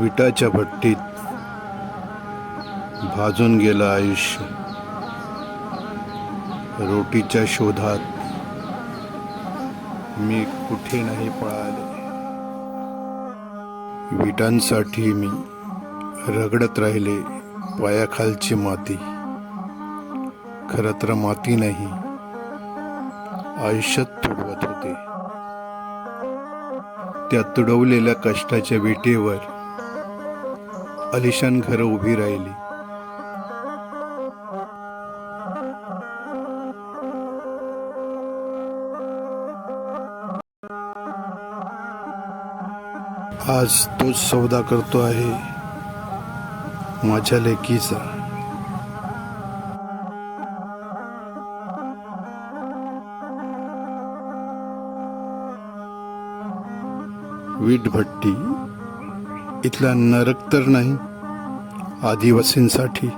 विटाच्या भट्टीत भाजून गेलं आयुष्य. रोटीच्या शोधात मी कुठे नाही पळाले. विटांसाठी मी रगडत राहिले पायाखालची माती. खरं तर माती नाही आयुष्यात तुडवत होते. त्या तुडवलेल्या कष्टाच्या विटेवर अलिशान घरं उभी राहिली. आज तोच सौदा करतो आहे माझ्या लेकीचा. वीटभट्टी इथला नरक तर नाही आदिवासींसाठी.